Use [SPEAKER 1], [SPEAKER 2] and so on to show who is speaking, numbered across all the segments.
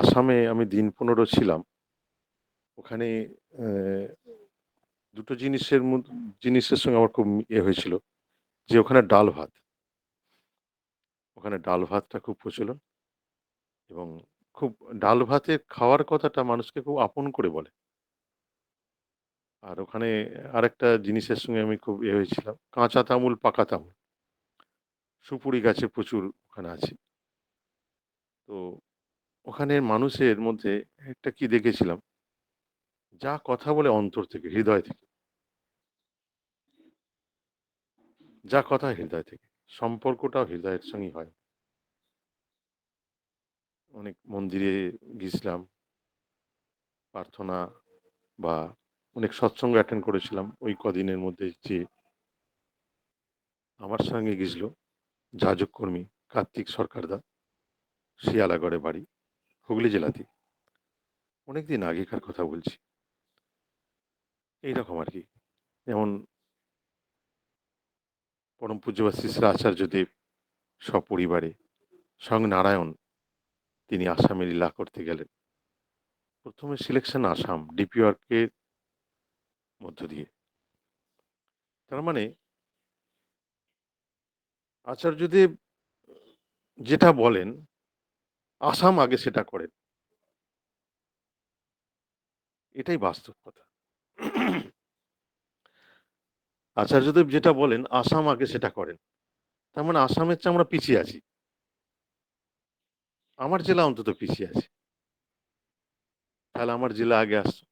[SPEAKER 1] আসামে আমি দিন ১৫ ছিলাম। ওখানে দুটো জিনিসের জিনিসের সঙ্গে আমার খুব ইয়ে হয়েছিল যে ওখানে ডাল ভাত। ওখানে ডাল ভাতটা খুব প্রচলন এবং খুব ডাল ভাতে খাওয়ার কথাটা মানুষকে খুব আপন করে বলে। আর ওখানে আরেকটা জিনিসের সঙ্গে আমি খুব ইয়ে হয়েছিলাম, কাঁচা তামুল, পাকা তামুল। সুপুরি গাছে প্রচুর ওখানে আছে। তো ওখানের মানুষের মধ্যে একটা কি দেখেছিলাম যা কথা বলে অন্তর থেকে, হৃদয় থেকে। যা কথা হৃদয় থেকে। সম্পর্কটাও হৃদয়ের সঙ্গে হয়। অনেক মন্দিরে গিয়েছিলাম। প্রার্থনা বা অনেক সৎসঙ্গ অ্যাটেন্ড করেছিলাম ওই কদিনের মধ্যে যে আমার সঙ্গে গেছিল যাজক কর্মী কার্তিক সরকারদা। শিয়ালাগড়ে বাড়ি, হুগলি জেলাতেই। অনেকদিন আগেকার কথা বলছি। এইরকম আর কি যেমন পরম শ্রী, শ্রী আচার্যদেব সপরিবারে স্বয়ং নারায়ণ তিনি আসামে লীলা করতে গেলেন। প্রথমে সিলেকশন আসাম, ডিপি ওয়ার্কের মধ্য দিয়ে। তার মানে আচার্যদেব যেটা বলেন, আসাম আগে সেটা করেন। এটাই বাস্তব কথা। আচার্যদেব যেটা বলেন, আসাম আগে সেটা করেন। তার মানে আসামের চেয়ে আমরা পিছিয়ে আছি। আমার জেলা অন্তত পিছিয়ে আছে। তাহলে আমার জেলা আগে আসতো।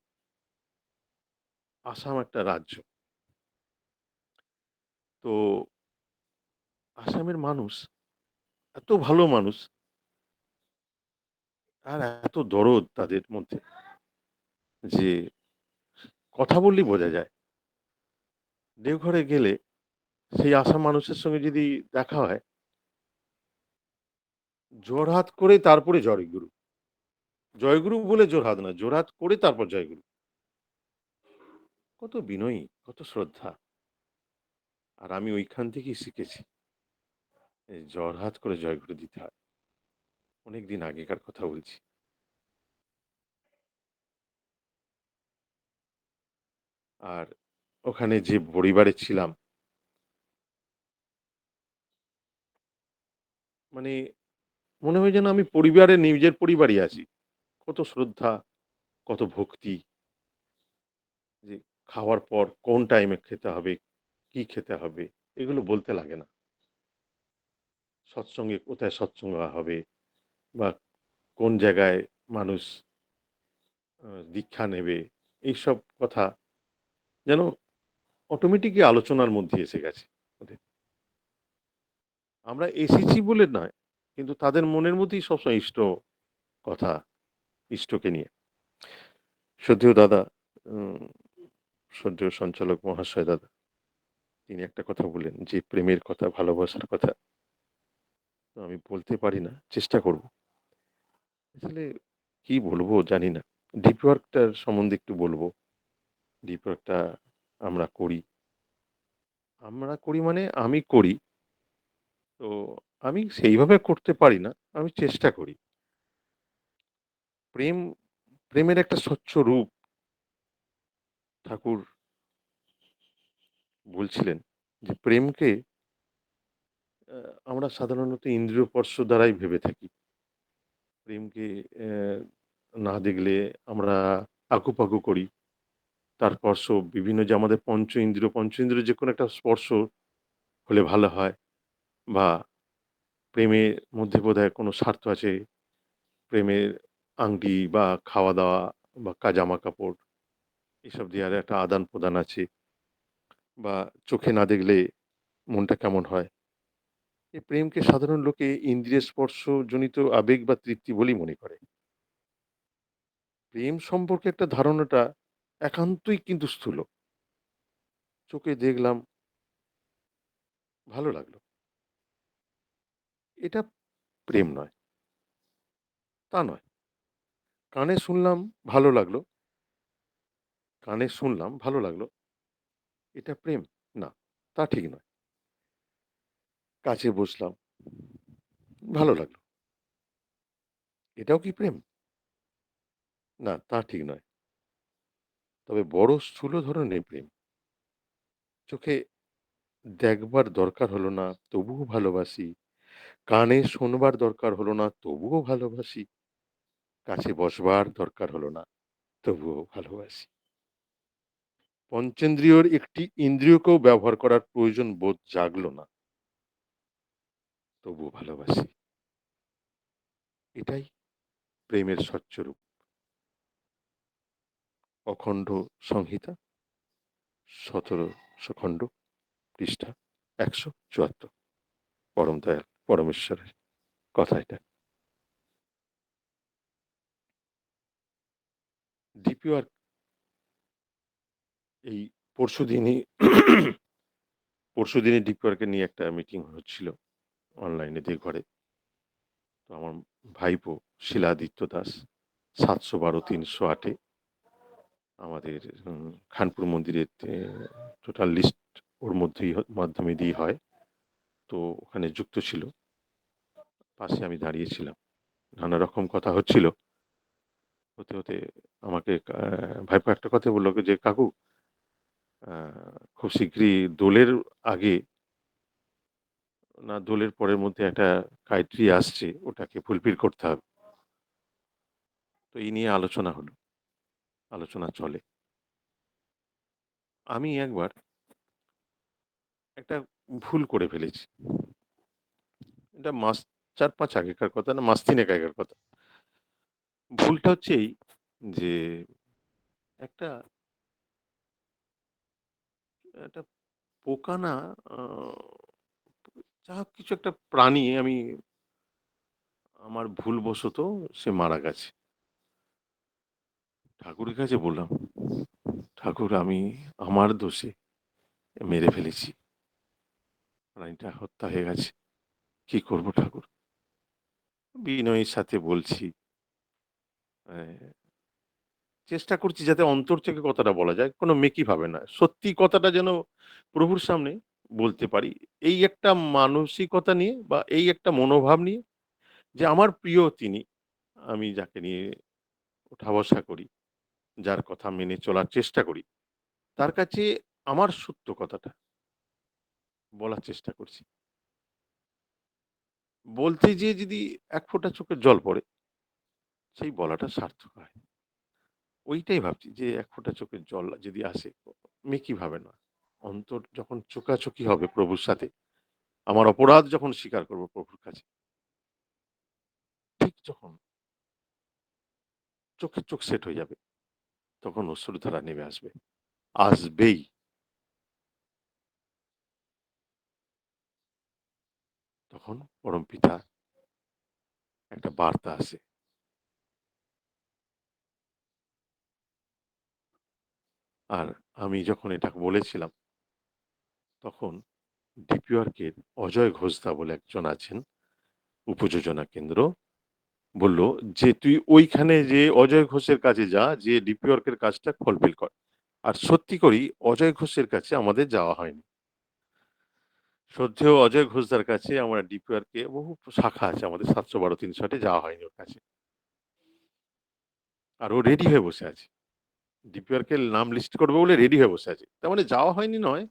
[SPEAKER 1] আসাম একটা রাজ্য। তো আসামের মানুষ এত ভালো মানুষ আর এত দরদ তাদের মধ্যে যে কথা বললেই বোঝা যায়। দেওঘরে গেলে সেই আসাম মানুষের সঙ্গে যদি দেখা হয় জোড়হাত করে তারপরে জয়গুরু। জয়গুরু বলে জোড়হাত না, জোড়হাত করে তারপর জয়গুরু। কত বিনয়ী, কত শ্রদ্ধা। আর আমি ওইখান থেকেই শিখেছি। এই জোড়হাত করে জয়গুরু দিতে হয়। অনেকদিন আগেকার কথা বলছি। আর ওখানে যে পরিবারে ছিলাম মানে মনে হয় যেন আমি পরিবারে নিজের পরিবারই আছি। কত শ্রদ্ধা, কত ভক্তি। যে খাওয়ার পর কোন টাইমে খেতে হবে, কি খেতে হবে এগুলো বলতে লাগে না। সৎসঙ্গে কোথায় সৎসঙ্গ হবে বা কোন জায়গায় মানুষ দীক্ষা নেবে এইসব কথা যেন অটোমেটিকই আলোচনার মধ্যে এসে গেছে আমরা এসেছি বলে নয়, কিন্তু তাদের মনের মধ্যেই সবসময় ইষ্ট কথা, ইষ্টকে নিয়ে। শ্রদ্ধেয় দাদা, শ্রদ্ধেয় সঞ্চালক মহাশয় দাদা, তিনি একটা কথা বললেন যে প্রেমের কথা, ভালোবাসার কথা। আমি বলতে পারি না, চেষ্টা করব। আসলে কি বলব জানি না। ডিপ ওয়ার্কটার সম্বন্ধে একটু বলব ডিপ ওয়ার্কটা আমরা করি। আমরা করি মানে আমি করি। তো আমি সেইভাবে করতে পারি না। আমি চেষ্টা করি। প্রেম, প্রেমের একটা স্বচ্ছ রূপ ঠাকুর বলছিলেন যে প্রেমকে আমরা সাধারণত ইন্দ্রিয় স্পর্শ দ্বারাই ভেবে থাকি। প্রেমকে না দেখলে আমরা আকুপাকু করি। তার স্পর্শ বিভিন্ন যে আমাদের পঞ্চ ইন্দ্রিয়, পঞ্চ ইন্দ্রিয় যে কোনো একটা স্পর্শ হলে ভালো হয় বা প্রেমের মধ্যে বোধহয় কোনো স্বার্থ আছে। প্রেমের আংটি বা খাওয়া-দাওয়া বা কা জামা-কাপড় এসব দেওয়ার একটা আদান-প্রদান আছে। বা চোখে না দেখলে মনটা কেমন হয়। এই প্রেমকে সাধারণ লোকে ইন্দ্রিয় স্পর্শজনিত আবেগ বা তৃপ্তি বলেই মনে করে। প্রেম সম্পর্কে একটা ধারণাটা একান্তই কিন্তু স্থূল। চোখে দেখলাম ভালো লাগল। এটা প্রেম নয়। তা নয়। কানে শুনলাম, ভালো লাগল। কানে শুনলাম, ভালো লাগল। এটা প্রেম? না, তা ঠিক নয়। কাছে বসলাম, ভালো লাগল। এটাও কি প্রেম? না, তা ঠিক নয়। তবে বড় স্থূল ধরনের প্রেম চোখে দেখবার দরকার হলো না, তবুও ভালোবাসি। কানে শোনবার দরকার হলো না, তবুও ভালোবাসি। কাছে বসবার দরকার হলো না, তবুও ভালোবাসি। পঞ্চেন্দ্রিয়র একটি ইন্দ্রিয়কেও ব্যবহার করার প্রয়োজন বোধ জাগলো না। তবুও ভালোবাসি। এটাই প্রেমের স্বচ্ছ রূপ। অখণ্ড সংহিতা ১৭০০ খণ্ড পৃষ্ঠা ১৭৪ পরম দয়াল, পরমেশ্বরের কথা এটা। ডিপি ওয়ার্ক এই পরশুদিনই পরশুদিনই ডিপি ওয়ার্কে নিয়ে একটা মিটিং হচ্ছিল অনলাইনে দিয়ে ঘরে। তো আমার ভাইপো শিলাদিত্য দাস সাতশো বারো তিনশো আটে আমাদের খানপুর মন্দিরের টোটাল লিস্ট ওর মধ্যেই মাধ্যমে দিয়ে হয়। তো ওখানে যুক্ত ছিল। পাশে আমি দাঁড়িয়েছিলাম। নানা রকম কথা হচ্ছিল। হতে, হতে আমাকে ভাইপো একটা কথা বলল যে, "কাকু খুব শিগগিরই দোলের আগে না দোলের পরের মধ্যে একটা ক্রাইটেরিয়া আসছে, ওটাকে ফুলফিল করতে হবে।" তো এই নিয়ে আলোচনা হলো। আলোচনা চলে। আমি একবার একটা ভুল করে ফেলেছি। এটা মাস ৪-৫ আগেকার কথা না, মাস ৩ এক আগের কথা। ভুলটা হচ্ছে এই যে একটা একটা পোকা না যা হোক কিছু একটা প্রাণী আমি আমার ভুলবশত সে মারা গেছে। ঠাকুরের কাছে বললাম, "ঠাকুর আমি আমার দোষে মেরে ফেলেছি। প্রাণীটা হত্যা হয়ে গেছে। কি করব ঠাকুর?" বিনয়ের সাথে বলছি। চেষ্টা করছি যাতে অন্তর থেকে কথাটা বলা যায়। কোনো মেকি ভাবে না। সত্যি কথাটা যেন প্রভুর সামনে বলতে পারি। এই একটা মানসিকতা নিয়ে বা এই একটা মনোভাব নিয়ে যে আমার প্রিয় তিনি। আমি যাকে নিয়ে ওঠা বসা করি, যার কথা মেনে চলার চেষ্টা করি। তার কাছে আমার সত্য কথাটা বলার চেষ্টা করছি। বলতে যেয়ে যদি এক ফোঁটা চোখের জল পড়ে সেই বলাটা সার্থক হয়। ওইটাই ভাবছি যে এক ফোঁটা চোখের জল যদি আসে, মেকি ভাবে না। অন্তর যখন চোখাচোখি হবে প্রভুর সাথে, আমার অপরাধ যখন স্বীকার করব প্রভুর কাছে ঠিক যখন চোখে চোখ সেট হয়ে যাবে, তখন অশ্রুধারা নেমে আসবে। আসবেই। তখন পরম পিতা একটা বার্তা আসে। আর আমি যখন এটা বলেছিলাম তখন ডিপি ওয়ার্কের অজয় ঘোষদা বলে একজন আছেন, উপযোজনা কেন্দ্র। বলল যে, "তুই ওইখানে যেয়ে অজয় ঘোষের কাছে যা, যেয়ে ডিপি ওয়ার্কের কাজটা ফুলফিল কর।" আর সত্যি করেই অজয় ঘোষের কাছে আমাদের যাওয়া হয়নি। শ্রদ্ধেয় অজয় ঘোষদার কাছে আমরা ডিপি ওয়ার্কে বহু শাখা আছে আমাদের ৭১২-৩০৮ এ যাওয়া হয়নি ওর কাছে। আর ও রেডি হয়ে বসে আছে। ডিপি ওয়ার্কের নাম লিস্ট করবে বলে রেডি হয়ে বসে আছে। তার মানে যাওয়া হয়নি নয়,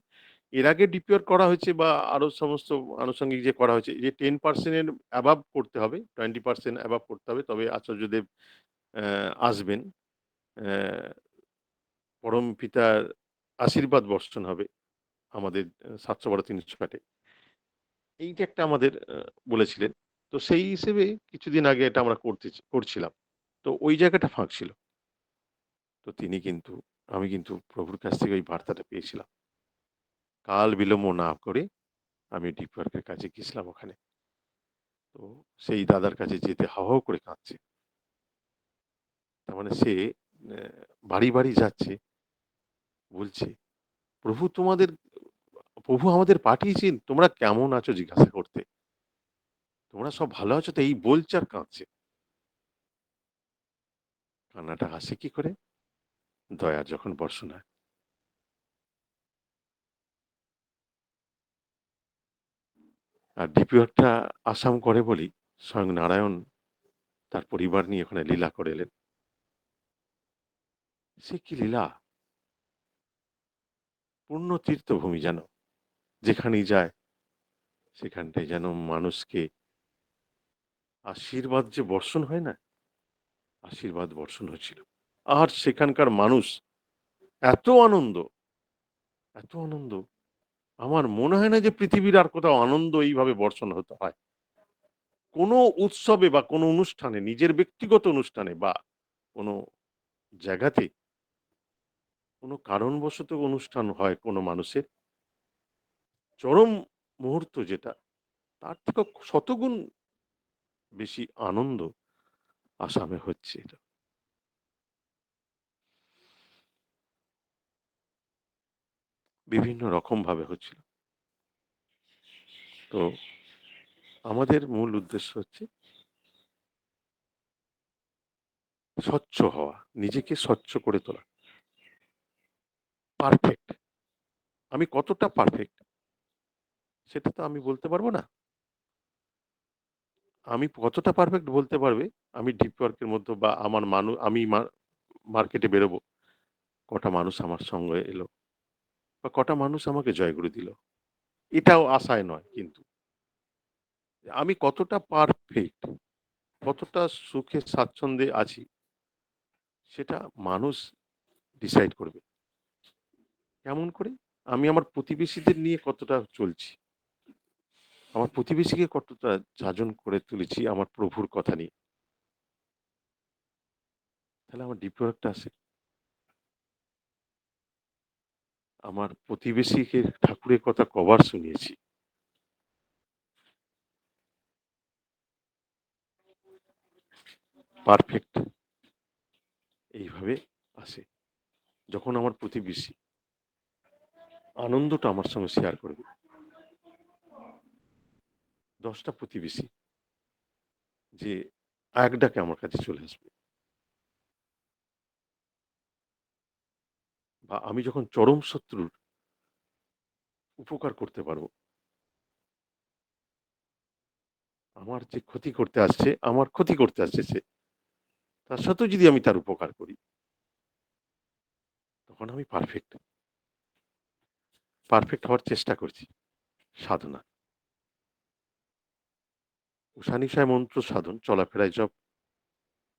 [SPEAKER 1] এর আগে ডিপি ওয়ার্ক করা হয়েছে বা আরও সমস্ত আনুষঙ্গিক যে করা হয়েছে যে 10% এর অ্যাবাভ করতে হবে, 20% অ্যাবাভ করতে হবে তবে আচার্যদেব আসবেন। পরম পিতার আশীর্বাদ বর্ষণ হবে আমাদের অ্যা ৭১২-৩০৮ এ। এইটা একটা আমাদের বলেছিলেন। তো সেই হিসেবে কিছুদিন আগে এটা আমরা করতে করছিলাম। তো ওই জায়গাটা ফাঁক ছিল। তো তিনি কিন্তু আমি কিন্তু প্রভুর কাছ থেকে ওই বার্তাটা পেয়েছিলাম। কাল বিলম্ব না করে আমি ডিপি ওয়ার্কের কাছে গেছিলাম ওখানে। তো সেই দাদার কাছে যেতে হাউ করে কাঁদছে। তার মানে সে বাড়ি, বাড়ি যাচ্ছে। বলছে, "প্রভু তোমাদের প্রভু আমাদের পাঠিয়েছেন, তোমরা কেমন আছো জিজ্ঞাসা করতে। তোমরা সব ভালো আছো তো?" এই বলছে আর কাঁদছে। কান্নাটা আসে কি করে? দয়ার যখন বর্ষণ হয়। আর ডিপি আসাম করে বলেই স্বয়ং নারায়ণ তার পরিবার নিয়ে ওখানে লীলা করে এলেন। সে কি লীলা! পূর্ণ তীর্থভূমি যেন। যেখানেই যায় সেখানটায় যেন মানুষকে আশীর্বাদ যে বর্ষণ হয় না? আশীর্বাদ বর্ষণ হচ্ছিল। আর সেখানকার মানুষ এত আনন্দ, এত আনন্দ, আমার মনে হয় না যে পৃথিবীর আর কোথাও আনন্দ এইভাবে বর্ষণ হতে হয়। কোনো উৎসবে বা কোনো অনুষ্ঠানে, নিজের ব্যক্তিগত অনুষ্ঠানে বা কোনো জায়গাতে কোনো কারণবশত অনুষ্ঠান হয় কোনো মানুষের চরম মুহূর্ত যেটা, তার থেকেও শতগুণ বেশি আনন্দ আসামে হচ্ছে এটা। বিভিন্ন রকমভাবে হচ্ছিল। তো আমাদের মূল উদ্দেশ্য হচ্ছে স্বচ্ছ হওয়া, নিজেকে স্বচ্ছ করে তোলা। পারফেক্ট। আমি কতটা পারফেক্ট? সেটা তো আমি বলতে পারব না। আমি কতটা পারফেক্ট বলতে পারবে, আমি ডিপ ওয়ার্ক এর মধ্যে বা আমার মানু আমি মার্কেটে বেরোবো। কটা মানুষ আমার সঙ্গে এলো। বা কটা মানুষ আমাকে জয়গুরু দিল। এটাও আশায় নয় কিন্তু। আমি কতটা পারফেক্ট, কতটা সুখে স্বাচ্ছন্দ্যে আছি সেটা মানুষ ডিসাইড করবে। কেমন করে? আমি আমার প্রতিবেশীদের নিয়ে কতটা চলছি। আমার প্রতিবেশীকে কতটা যাজন করে তুলেছি আমার প্রভুর কথা নিয়ে। তাহলে আমার ডিপ ওয়ার্কটা আসে। আমার প্রতিবেশীকে ঠাকুরের কথা কবার শুনিয়েছি। পারফেক্ট এইভাবে আসে। যখন আমার প্রতিবেশী আনন্দটা আমার সঙ্গে শেয়ার করবে। দশটা প্রতিবেশী যে এক ডাকে আমার কাছে চলে আসবে। বা আমি যখন চরম শত্রুর উপকার করতে পারব। আমার যে ক্ষতি করতে আসছে, আমার ক্ষতি করতে আসছে সে। তার সাথেও যদি আমি তার উপকার করি তখন আমি পারফেক্ট। পারফেক্ট হওয়ার চেষ্টা করছি। সাধনা। উষা-নিশায় মন্ত্র সাধন, চলাফেরায় জপ।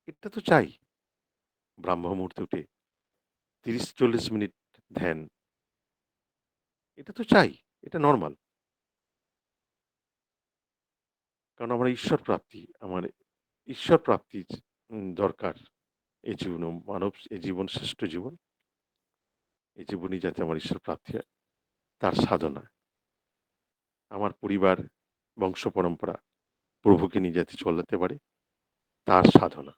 [SPEAKER 1] এটা তো চাই। ব্রাহ্ম মুহূর্তে উঠে ৩০-৪০ মিনিট ধ্যান। এটা তো চাই। এটা নর্মাল কারণ আমার ঈশ্বর প্রাপ্তি, আমার ঈশ্বর প্রাপ্তি উম দরকার। এই জীবন মানব এই জীবন শ্রেষ্ঠ জীবন। এই জীবনই যাতে আমার ঈশ্বর প্রাপ্তি হয়, তার সাধনা। আমার পরিবার, বংশ পরম্পরা প্রভুকে নিয়ে যাতে চলাতে পারে, তার সাধনা।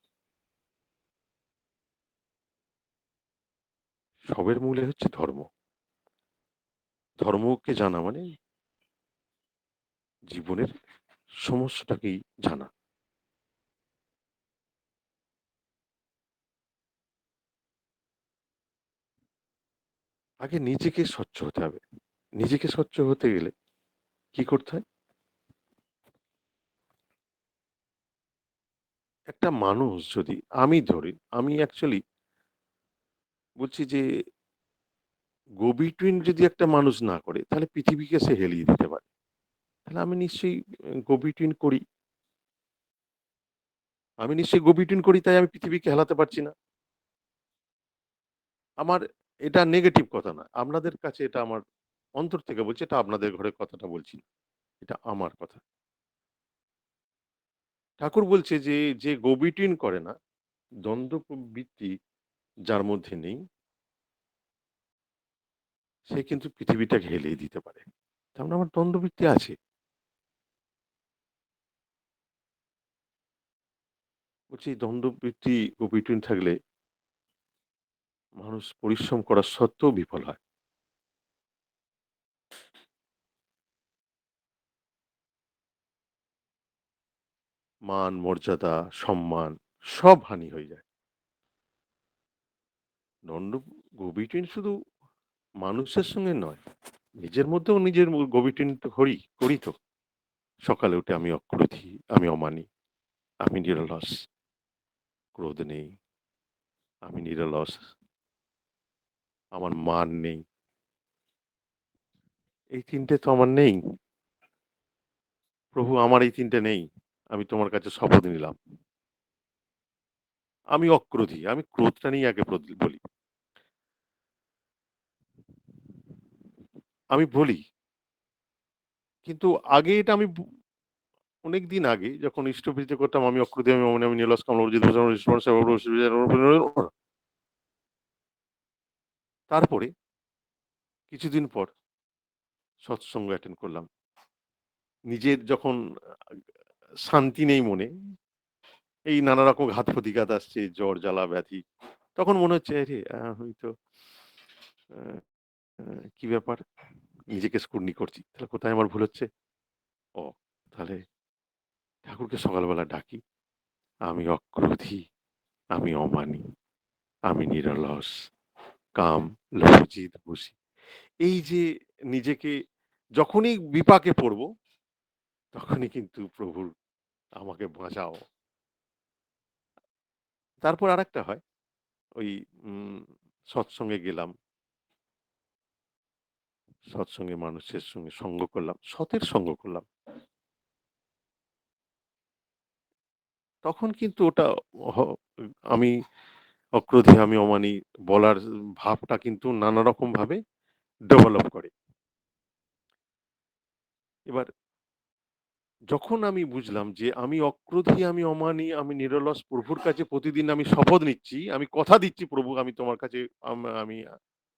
[SPEAKER 1] সবের মূলে হচ্ছে ধর্ম। ধর্মকে জানা মানে জীবনের সমস্যাটাকেই জানা। আগে নিজেকে স্বচ্ছ হতে হবে। নিজেকে স্বচ্ছ হতে গেলে কি করতে হয়? একটা মানুষ যদি আমি ধরি, আমি অ্যাকচুয়ালি বলছি যে between যদি একটা মানুষ না করে তাহলে পৃথিবীকে সে হেলিয়ে দিতে পারে। তাহলে আমি নিশ্চয়ই go করি। আমি নিশ্চয়ই between করি তাই আমি পৃথিবীকে হেলাতে পারছি না। আমার এটা নেগেটিভ কথা না। আপনাদের কাছে এটা আমার অন্তর থেকে বলছি, এটা আপনাদের ঘরের কথাটা বলছি। এটা আমার কথা। ঠাকুর বলছে যে, যে between করে না, দ্বন্দ্ব প্রবৃত্তি যার মধ্যে নেই সে কিন্তু পৃথিবীটাকে হেলিয়ে দিতে পারে। তার মানে আমার দ্বন্দ্ববৃত্তি আছে। বলছি দ্বন্দ্ববৃত্তি go between থাকলে মানুষ পরিশ্রম করা সত্ত্বেও বিফল হয়। মান, মর্যাদা, সম্মান সব হানি হয়ে যায়। Go between শুধু মানুষের সঙ্গে নয়, নিজের মধ্যেও নিজের তো করি, করি তো। সকালে উঠে আমি অক্রোধী, আমি অমানি, আমি নিরলস। ক্রোধ নেই। আমি নিরলস। আমার মান নেই। এই তিনটে তো আমার নেই। প্রভু আমার এই তিনটে নেই। আমি তোমার কাছে শপথ নিলাম। আমি অক্রোধী। আমি ক্রোধটা নিয়ে আগে বলি। আমি বলি। কিন্তু আগে এটা আমি ব অনেকদিন আগে যখন ইষ্টপ্রীতি করতাম আমি অক্রোধী, আমি অমনি, আমি কমল, অরিজিৎ, তারপরে কিছুদিন পর সৎসঙ্গ অ্যাটেন্ড করলাম। নিজের যখন শান্তি নেই মনে, এই নানা রকম ঘাত প্রতিঘাত আসছে, জ্বর, জ্বালা, ব্যাধি। তখন মনে হচ্ছে আরে আমি তো কি ব্যাপার? নিজেকে স্ক্রুটনি করছি। তাহলে কোথায় আমার ভুল হচ্ছে? ও তাহলে ঠাকুরকে সকালবেলা ডাকি। আমি অক্রোধী, আমি অমানী, আমি নিরলস, কাম, লজ্জিত, বসি। এই যে নিজেকে যখনই বিপাকে পড়ব, তখনই কিন্তু প্রভুর আমাকে বাঁচাও। তারপর আরেকটা হয়। ওই সৎসঙ্গে গেলাম। সৎসঙ্গে মানুষের সঙ্গে সঙ্গ করলাম। সতের সঙ্গ করলাম। তখন কিন্তু ওটা আমি অক্রোধী, আমি অমানী বলার ভাবটা কিন্তু নানা রকম ভাবে ডেভেলপ করে। এবার যখন আমি বুঝলাম যে আমি অক্রোধী, আমি অমানী, আমি নিরলস প্রভুর কাছে প্রতিদিন আমি শপথ নিচ্ছি, আমি কথা দিচ্ছি প্রভু আমি তোমার কাছে আমি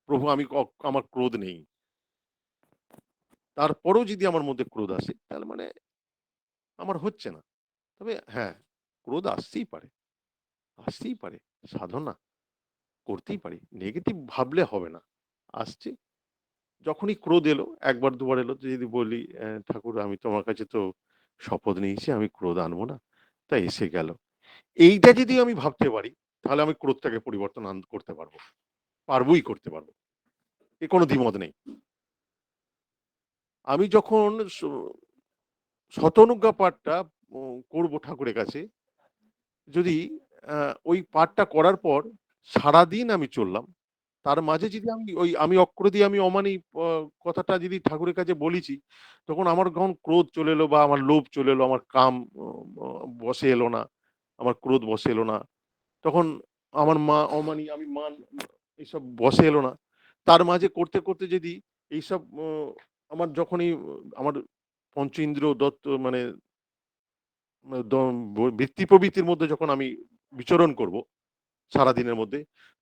[SPEAKER 1] প্রভু আমি আমার ক্রোধ নেই। তারপরেও যদি আমার মধ্যে ক্রোধ আসে তাহলে মানে আমার হচ্ছে না। তবে হ্যাঁ, ক্রোধ আসতেই পারে। আসতেই পারে। সাধনা করতেই পারি। নেগেটিভ ভাবলে হবে না। আসছে। যখনই ক্রোধ এলো, ১ বার ২ বার এলো যদি বলি ঠাকুর আমি তোমার কাছে তো শপথ নিয়েছি আমি ক্রোধ আনব না। তা এসে গেল। এইটা যদি আমি ভাবতে পারি তাহলে আমি ক্রোধটাকে পরিবর্তন করতে পারব। পারবোই করতে পারব। এ কোনো দ্বিমত নেই। আমি যখন শতনুজ্ঞা পাঠটা করব ঠাকুরের কাছে, যদি ওই পাঠটা করার পর সারাদিন আমি চললাম। তার মাঝে যদি আমি ওই আমি অক্রোধী, আমি অমানী কথাটা যদি ঠাকুরের কাছে বলেছি, তখন আমার যখন ক্রোধ চলে এলো বা আমার লোভ চলে এলো, আমার কাম অ এলো না, আমার ক্রোধ বসে এলো না। তখন আমার মা অমানী, আমি মান এইসব বসে এলো না। তার মাঝে করতে, করতে যদি এইসব আমার যখনই আমার পঞ্চ ইন্দ্রিয় দত্ত মানে বৃত্তি প্রবৃত্তির মধ্যে যখন আমি বিচরণ করব সারাদিনের মধ্যে,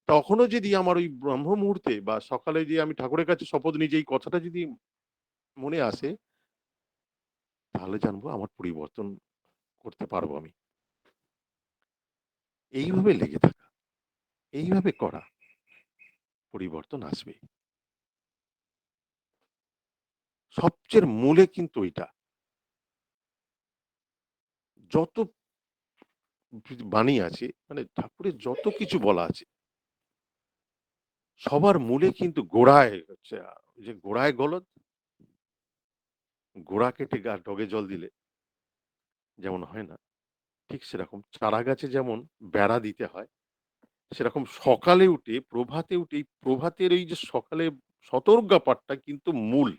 [SPEAKER 1] তখনও যদি আমার ওই ব্রহ্ম মুহূর্তে বা সকালে যে আমি ঠাকুরের কাছে শপথ যে এই কথাটা যদি মনে আসে তাহলে জানব আমার পরিবর্তন করতে পারব আমি। এইভাবে লেগে থাকা, এইভাবে করা পরিবর্তন আসবে। সবচের মূলে কিন্তু এইটা। যত বাণী আছে মানে ঠাকুরের যত কিছু বলা আছে সবার মূলে কিন্তু গোড়ায় হচ্ছে যে গোড়ায় গলদ গোড়া কেটে গা ডগে জল দিলে যেমন হয় না? ঠিক সেরকম চারা গাছে যেমন বেড়া দিতে হয়, সেরকম সকালে উঠে প্রভাতে উঠে এই প্রভাতের এই যে সকালে শতরজ্ঞা পাঠটা কিন্তু মূল।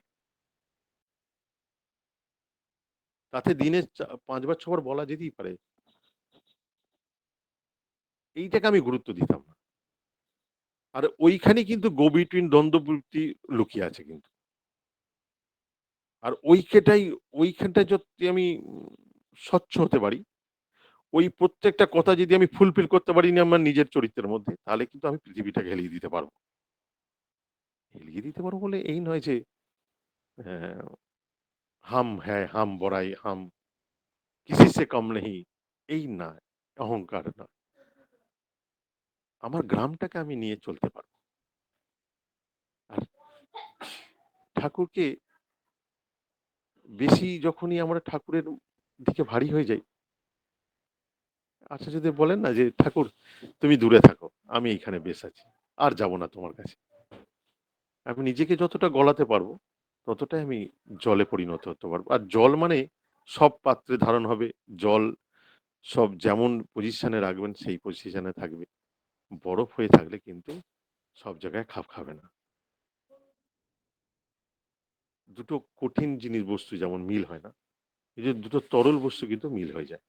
[SPEAKER 1] তাতে দিনে চা ৫ বার ৬ বার বলা যেতেই পারে। এইটাকে আমি গুরুত্ব দিতাম না। আর ওইখানেই কিন্তু go between দ্বন্দ্ববৃত্তি লুকিয়ে আছে কিন্তু। আর ওইখানটাই ওইখানটায় যদি আমি স্বচ্ছ হতে পারি, ওই প্রত্যেকটা কথা যদি আমি ফুলফিল করতে পারি না আমার নিজের চরিত্রের মধ্যে, তাহলে কিন্তু আমি পৃথিবীটাকে হেলিয়ে দিতে পারব। হেলিয়ে দিতে পারব বলে এই নয় যে অ্যা হাম হ্যায়, হাম বড়াই, হাম কিসি সে কম নেহি এই না, অহংকার না। আমার গ্রামটাকে আমি নিয়ে চলতে পারব। আর ঠাকুরকে বেশি যখনই আমরা ঠাকুরের দিকে ভারী হয়ে যাই আচ্ছা যদি বলেন না যে, "ঠাকুর তুমি দূরে থাকো। আমি এইখানে বেশ আছি। আর যাব না তোমার কাছে।" আমি নিজেকে যতটা গলাতে পারব, ততটাই আমি জলে পরিণত হতে পারব। আর জল মানে সব পাত্রে ধারণ হবে। জল সব যেমন পজিশনে রাখবেন সেই পজিশনে থাকবে। বরফ হয়ে থাকলে কিন্তু সব জায়গায় খাপ খাবে না। দুটো কঠিন জিনিস বস্তু যেমন মিল হয় না, এই যে দুটো তরল বস্তু কিন্তু মিল হয়ে যায়।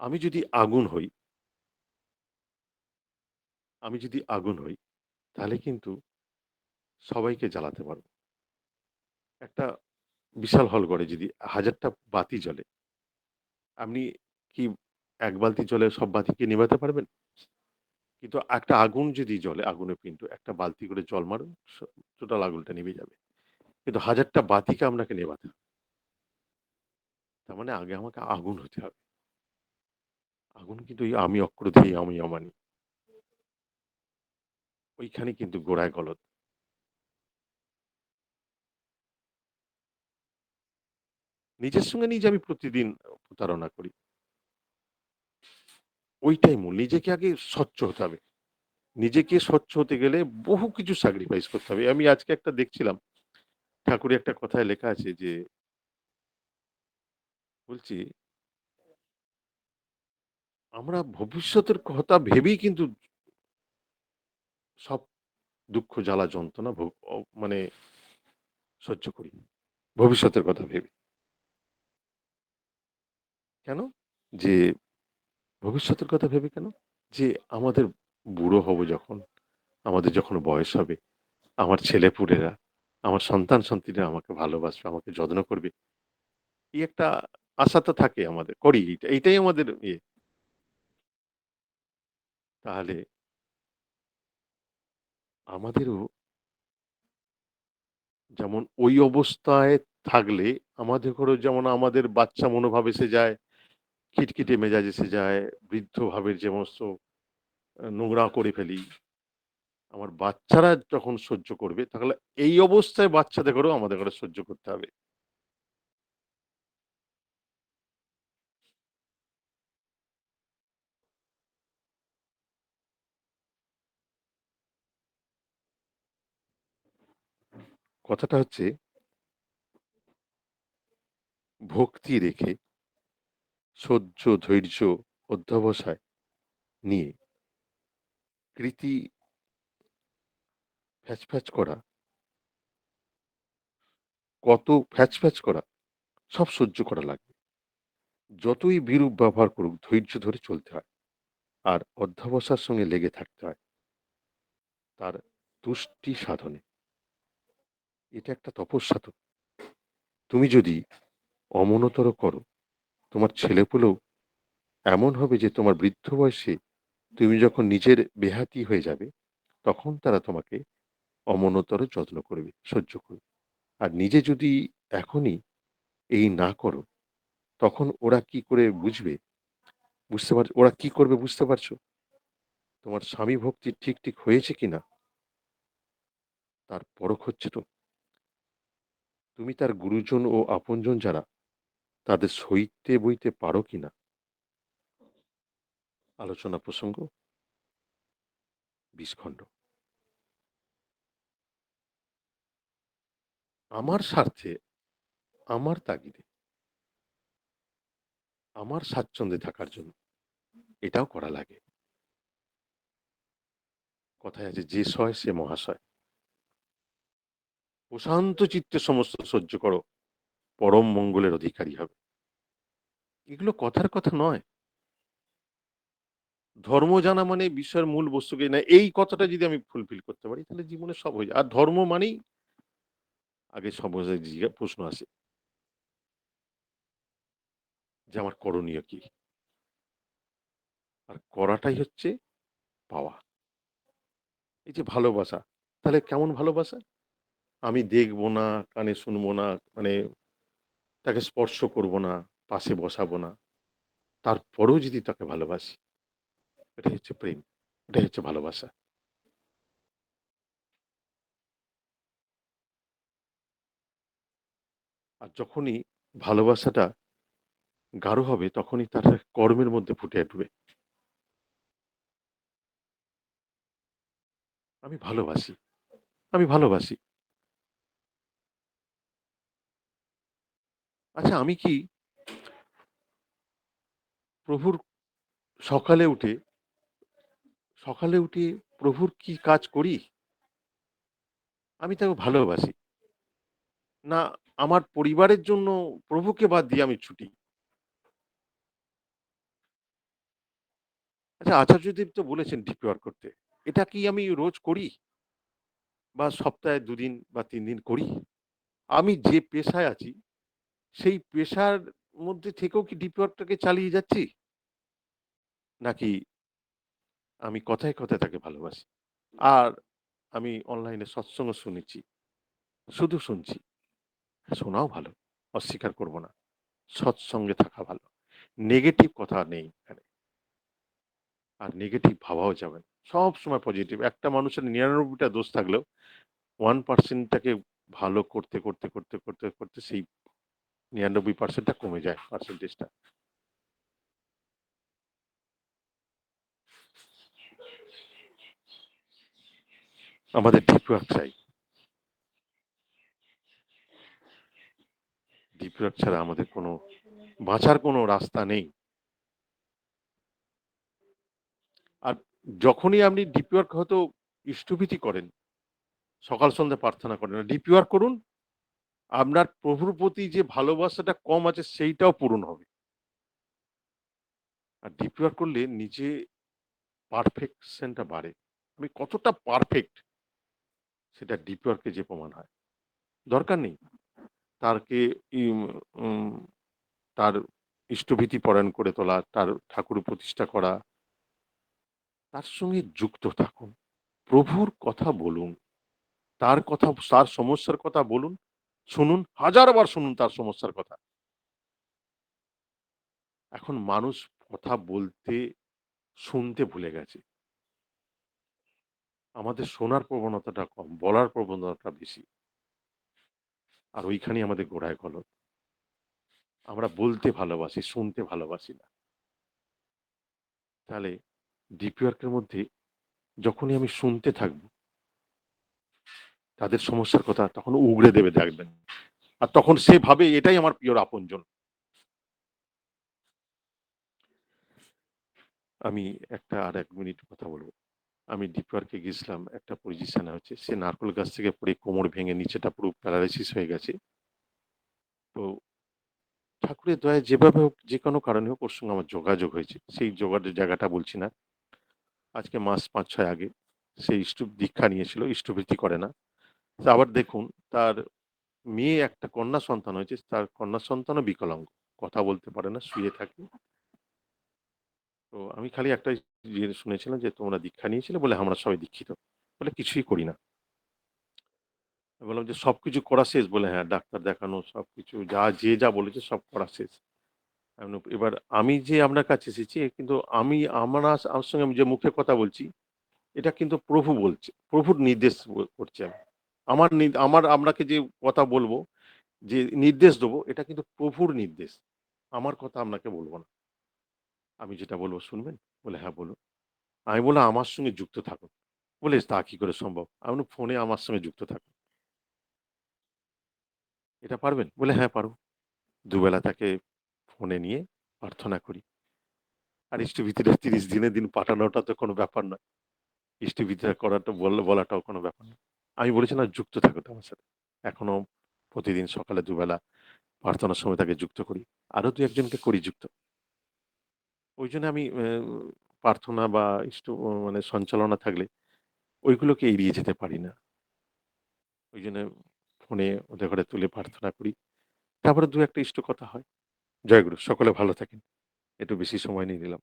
[SPEAKER 1] আমি যদি আগুন হই আমি যদি আগুন হই, তাহলে কিন্তু সবাইকে জ্বালাতে পারব। একটা বিশাল হলঘরে যদি হাজারটা বাতি জ্বলে, আপনি কি এক বালতি জলে সব বাতিকে নেভাতে পারবেন? কিন্তু একটা আগুন যদি জলে আগুনে কিন্তু একটা বালতি করে জল মারো টোটাল আগুনটা নিভে যাবে। কিন্তু হাজারটা বাতিকে আপনাকে নেভাতে হবে। তার মানে আগে আমাকে আগুন হতে হবে। আগুন কিন্তু আমি অক্ষর দিয়ে আমি অমানি। ওইখানে কিন্তু গোড়ায় গলদ। নিজের সঙ্গে নিজে আমি প্রতিদিন প্রতারণা করি। ওইটাই মূল। নিজেকে আগে স্বচ্ছ হতে হবে। নিজেকে স্বচ্ছ হতে গেলে বহু কিছু স্যাক্রিফাইস করতে হবে। আমি আজকে একটা দেখছিলাম, ঠাকুরের একটা কথায় লেখা আছে যে বলছি আমরা ভবিষ্যতের কথা ভেবেই কিন্তু সব দুঃখ, জ্বালা, যন্ত্রণা মানে সহ্য করি। ভবিষ্যতের কথা ভেবে। কেন? যে ভবিষ্যতের কথা ভেবে কেন? যে আমাদের বুড়ো হব যখন, আমাদের যখন বয়স হবে, আমার ছেলেপুলেরা, আমার সন্তান-সন্ততিরা আমাকে ভালোবাসবে, আমাকে যত্ন করবে। এই একটা আশা তো থাকে আমাদের। করি এইটা। এইটাই আমাদের ইয়ে। তাহলে আমাদেরও যেমন ওই অবস্থায় থাকলে আমাদের ঘরেও যেমন আমাদের বাচ্চা মনোভাব এসে যায়, খিটখিটে মেজাজ এসে যায়, বৃদ্ধ ভাবের যে সমস্ত নোংরা করে ফেলি। আমার বাচ্চারা যখন সহ্য করবে, তাহলে এই অবস্থায় বাচ্চাদের ঘরেও আমাদের ঘরে সহ্য করতে হবে। কথাটা হচ্ছে ভক্তি রেখে সহ্য, ধৈর্য, অধ্যবসায় নিয়ে কৃতি ফ্যাচ, ফ্যাচ করা কত ফ্যাচ, ফ্যাচ করা সব সহ্য করা লাগবে। যতই বিরূপ ব্যবহার করুক ধৈর্য ধরে চলতে হয়। আর অধ্যবসায়ের সঙ্গে লেগে থাকতে হয়। তার তুষ্টি সাধনে। এটা একটা তপস্যা তো। তুমি যদি অমনতর করো, তোমার ছেলেপুলেও এমন হবে যে তোমার বৃদ্ধ বয়সে তুমি যখন নিজের বেহাতি হয়ে যাবে, তখন তারা তোমাকে অমনতর যত্ন করবে, সহ্য করবে। আর নিজে যদি এখনই এই না করো, তখন ওরা কি করে বুঝবে? বুঝতে পার ওরা কি করবে বুঝতে পারছ? তোমার স্বামী ভক্তি ঠিক, ঠিক হয়েছে কিনা? তার পরখ হচ্ছে তো। তুমি তার গুরুজন ও আপনজন যারা, তাদের সইতে বইতে পারো কিনা? আলোচনা প্রসঙ্গ ২০ খণ্ড। আমার স্বার্থে, আমার তাগিদে আমার স্বাচ্ছন্দ্যে থাকার জন্য এটাও করা লাগে। কথায় আছে যে সয় সে মহাশয়। প্রশান্ত চিত্তে সমস্ত সহ্য করো, পরম মঙ্গলের অধিকারী হবে। এগুলো কথার কথা নয়। ধর্ম জানা মানে বিশ্বের মূল বস্তুকে না এই কথাটা যদি আমি ফুলফিল করতে পারি তাহলে জীবনে সব হয়ে যায়। আর ধর্ম মানেই আগে সব জিজ্ঞা প্রশ্ন আসে। যে আমার করণীয় কি? আর করাটাই হচ্ছে পাওয়া। এই যে ভালোবাসা, তাহলে কেমন ভালোবাসা? আমি দেখব না, কানে শুনব না, মানে তাকে স্পর্শ করব না, পাশে বসাবো না। তারপরেও যদি তাকে ভালোবাসি, এটাই হচ্ছে প্রেম, এটাই হচ্ছে ভালোবাসা। আর যখনই ভালোবাসাটা গাঢ় হবে তখনই তার কর্মের মধ্যে ফুটে উঠবে। আমি ভালোবাসি, আমি ভালোবাসি। আচ্ছা আমি কি প্রভুর সকালে উঠে সকালে উঠে প্রভুর কি কাজ করি? আমি তাকে ভালোবাসি। না আমার পরিবারের জন্য প্রভুকে বাদ দিয়ে আমি ছুটি। আচ্ছা আচার্যদেব তো বলেছেন ডিপ ওয়ার্ক করতে। এটা কি আমি রোজ করি? বা সপ্তাহে দুদিন বা তিন দিন করি? আমি যে পেশায় আছি, সেই পেশার মধ্যে থেকেও কি ডিপ ওয়ার্কটাকে চালিয়ে যাচ্ছি? নাকি আমি কথায়, কথায় তাকে ভালোবাসি। আর আমি অনলাইনে সৎসঙ্গ শুনেছি। শুধু শুনছি। শোনাও ভালো। অস্বীকার করব না। সৎসঙ্গে থাকা ভালো। নেগেটিভ কথা নেই এখানে। আর নেগেটিভ ভাবাও যাবে না। সবসময় পজিটিভ। একটা মানুষের নিরানব্বইটা দোষ থাকলেও ওয়ান পার্সেন্টটাকে ভালো করতে, করতে, করতে, করতে, করতে সেই ৯৯% টা কমে যায় পার্সেন্টেজটা। আমাদের ডিপ ওয়ার্ক চাই। ডিপ ওয়ার্ক ছাড়া আমাদের কোনো বাঁচার কোনো রাস্তা নেই। আর যখনই আপনি ডিপ ওয়ার্ক হয়তো ইষ্টভীতি করেন, সকাল সন্ধ্যা প্রার্থনা করেন। ডিপ ওয়ার্ক করুন। আপনার প্রভুর প্রতি যে ভালোবাসাটা কম আছে সেইটাও পূরণ হবে। আর ডিপ করলে নিজে পারফেকশন টা বাড়ে। আমি কতটা পারফেক্ট সেটা ডিপ ওয়ার্ক যেয়ে প্রমাণ হয়। দরকার নেই। তারকে তার ইষ্টভীতি পরায়ণ করে তোলা, তার ঠাকুর প্রতিষ্ঠা করা। তার সঙ্গে যুক্ত থাকুন। প্রভুর কথা বলুন। তার কথা তার সমস্যার কথা বলুন। শুনুন, হাজারবার শুনুন তার সমস্যার কথা। এখন মানুষ কথা বলতে, শুনতে ভুলে গেছে। আমাদের শোনার প্রবণতাটা কম, বলার প্রবণতাটা বেশি। আর ওইখানেই আমাদের গোড়ায় গলদ। আমরা বলতে ভালোবাসি, শুনতে ভালোবাসি না। তাহলে ডিপ ওয়ার্ক এর মধ্যে যখনই আমি শুনতে থাকব তাদের সমস্যার কথা তখন উগড়ে দেবে দেখবেন। আর তখন সে ভাবে এটাই আমার প্রিয় আপনজন। আমি একটা আর এক মিনিট কথা বলব আমি ডিপ ওয়ার্ক এ গেছিলাম একটা পজিশন এ হচ্ছে সে নারকেল গাছ থেকে পড়ে কোমর ভেঙে নিচেটা পুরো প্যারালাইসিস হয়ে গেছে। তো ঠাকুরের দয়ায় যেভাবে হোক, যে কোনো কারণে হোক ওর সঙ্গে আমার যোগাযোগ হয়েছে। সেই যোগাযোগের জায়গাটা বলছি না। আজকে মাস ৫-৬ আগে সে ইষ্ট দীক্ষা নিয়েছিল। ইষ্টভৃতি করে না। আবার দেখুন তার মেয়ে একটা কন্যা সন্তান হয়েছে। তার কন্যা সন্তানও বিকলাঙ্গ। কথা বলতে পারে না, শুয়ে থাকে। তো আমি খালি একটা শুনেছিলাম যে, "তোমরা দীক্ষা নিয়েছিলে?" বলে, "আমরা সবাই দীক্ষিত।" বলে, "কিছুই করি না।" বললাম যে, "সবকিছু করা শেষ?" বলে, "হ্যাঁ, ডাক্তার দেখানো সবকিছু যা যে যা বলেছে সব করা শেষ।" "এবার আমি যে আপনার কাছে এসেছি কিন্তু আমি আমার আমার সঙ্গে আমি যে মুখে কথা বলছি, এটা কিন্তু প্রভু বলছে। প্রভুর নির্দেশ করছে আমি। আমার আমার আপনাকে যে কথা বলব যে নির্দেশ দেবো এটা কিন্তু প্রভুর নির্দেশ। আমার কথা আপনাকে বলব না।" আমি যেটা বলব শুনবেন? বলে, "হ্যাঁ, বলুন।" আমি বললাম, "আমার সঙ্গে যুক্ত থাকুন।" বলে, "তা কি করে সম্ভব?" আমি "ফোনে আমার সঙ্গে যুক্ত থাকুন।" "এটা পারবেন?" বলে, "হ্যাঁ, পারো দুবেলা তাকে ফোনে নিয়ে প্রার্থনা করি। আর ইষ্টভীতিটা ৩০ দিনে দিন পাঠানোটা তো কোনো ব্যাপার নয়। ইষ্টভীতিটা করাটা বল বলাটাও কোনো ব্যাপার না। আমি বলেছিলাম, "যুক্ত থাকো আমার সাথে।" এখনও প্রতিদিন সকালে দুবেলা প্রার্থনার সময় তাকে যুক্ত করি। আরও দু একজনকে করি যুক্ত। ওইজন্য আমি প্রার্থনা বা ইষ্ট মানে সঞ্চালনা থাকলে ওইগুলোকে এড়িয়ে যেতে পারি না। ওইজন্য ফোনে ওদের ঘরে তুলে প্রার্থনা করি। তারপরে দু একটা ইষ্ট কথা হয়। জয়গুরু। সকলে ভালো থাকেন। একটু বেশি সময় নিয়ে নিলাম।